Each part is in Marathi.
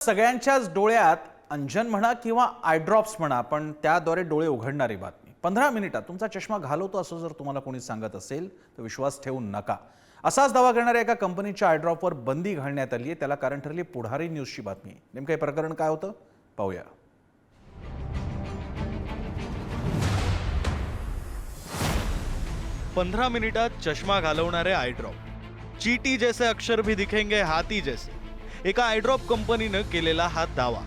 सगळ्यांच्याच डोळ्यात अंजन म्हणा किंवा आयड्रॉप्स म्हणा पण त्याद्वारे डोळे उघडणारी बातमी. पंधरा मिनिटात तुमचा चष्मा घालवतो असं जर तुम्हाला कोणी सांगत असेल तर विश्वास ठेवू नका. असाच दावा करणाऱ्या एका कंपनीच्या आयड्रॉपवर बंदी घालण्यात आली आहे. त्याला कारण ठरली पुढारी न्यूजची बातमी. नेमकं हे प्रकरण काय होतं? पाहूया. पंधरा मिनिटात चष्मा घालवणारे आयड्रॉप चीटी जैसे अक्षर भी दिखेंगे हाती जैसे. एका आयड्रॉप कंपनीनं केलेला हा दावा.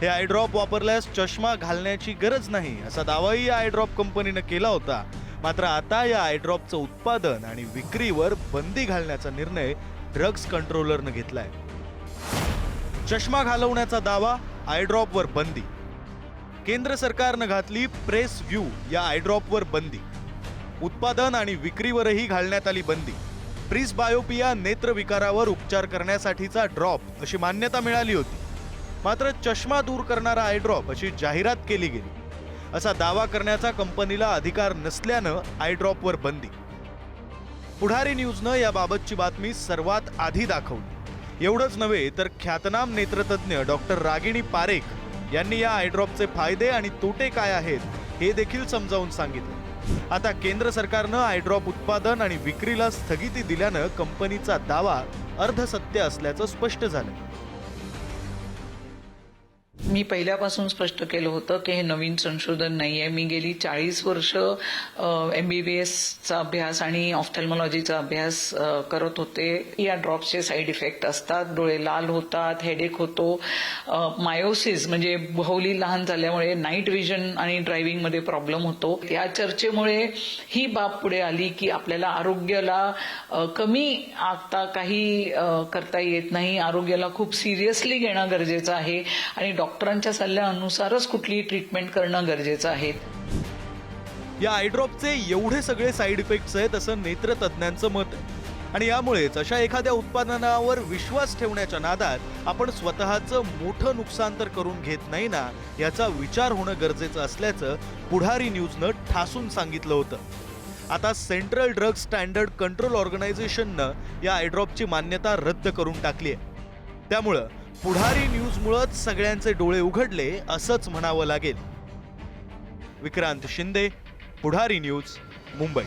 हे आयड्रॉप वापरल्यास चष्मा घालण्याची गरज नाही असा दावाही या आयड्रॉप कंपनीनं केला होता. मात्र आता या आयड्रॉपचं उत्पादन आणि विक्रीवर बंदी घालण्याचा निर्णय ड्रग्ज कंट्रोलरनं घेतलाय. चष्मा घालवण्याचा दावा आयड्रॉपवर बंदी. केंद्र सरकारनं घातली प्रेस व्ह्यू या आयड्रॉपवर बंदी. उत्पादन आणि विक्रीवरही घालण्यात आली बंदी. प्रिस बायोपिया नेत्रविकारावर उपचार करण्यासाठीचा ड्रॉप अशी मान्यता मिळाली होती. मात्र चष्मा दूर करणारा आय ड्रॉप अशी जाहिरात केली गेली. असा दावा करण्याचा कंपनीला अधिकार नसल्यानं आय ड्रॉपवर बंदी. पुढारी न्यूजनं याबाबतची बातमी सर्वात आधी दाखवली. एवढंच नव्हे तर ख्यातनाम नेत्रतज्ञ डॉक्टर रागिणी पारेख यांनी या आयड्रॉपचे फायदे आणि तोटे काय आहेत हे देखील समजावून सांगितलं. आता केंद्र सरकारनं आयड्रॉप उत्पादन आणि विक्रीला स्थगिती दिल्यानं कंपनीचा दावा अर्धसत्य असल्याचं स्पष्ट झालं. मी पहिल्यापासून स्पष्ट केलं होतं की हे नवीन संशोधन नाही आहे. मी गेली चाळीस वर्ष एम बी बी एसचा अभ्यास आणि ऑफ्थॅल्मॉलॉजीचा अभ्यास करत होते. या ड्रॉप्सचे साईड इफेक्ट असतात. डोळे लाल होतात हेडेक होतो. मायोसिस म्हणजे भोवली लहान झाल्यामुळे नाईट विजन आणि ड्रायव्हिंगमध्ये प्रॉब्लेम होतो. या चर्चेमुळे ही बाब पुढे आली की आपल्याला आरोग्याला कमी आता काही करता येत नाही. आरोग्याला खूप सिरियसली घेणं गरजेचं आहे. आणि डॉक्टर डॉक्टरांच्या सल्ल्यानुसारच कुठली ट्रीटमेंट करणं गरजेचं आहे. या आयड्रॉपचे एवढे सगळे साईड इफेक्ट्स आहेत असं नेत्रतज्ञांचं मत. आहे आणि यामुळेच अशा एखाद्या उत्पादनावर विश्वास ठेवण्याच्या नादात आपण स्वतःचं मोठं नुकसान तर करून घेत नाही ना याचा विचार होणं गरजेचं असल्याचं पुढारी न्यूजनं ठासून सांगितलं होतं. आता सेंट्रल ड्रग स्टँडर्ड कंट्रोल ऑर्गनायझेशननं या आयड्रॉपची मान्यता रद्द करून टाकली आहे. त्यामुळं पुढारी न्यूजमुळंच सगळ्यांचे डोळे उघडले असंच म्हणावं लागेल. विक्रांत शिंदे पुढारी न्यूज मुंबई.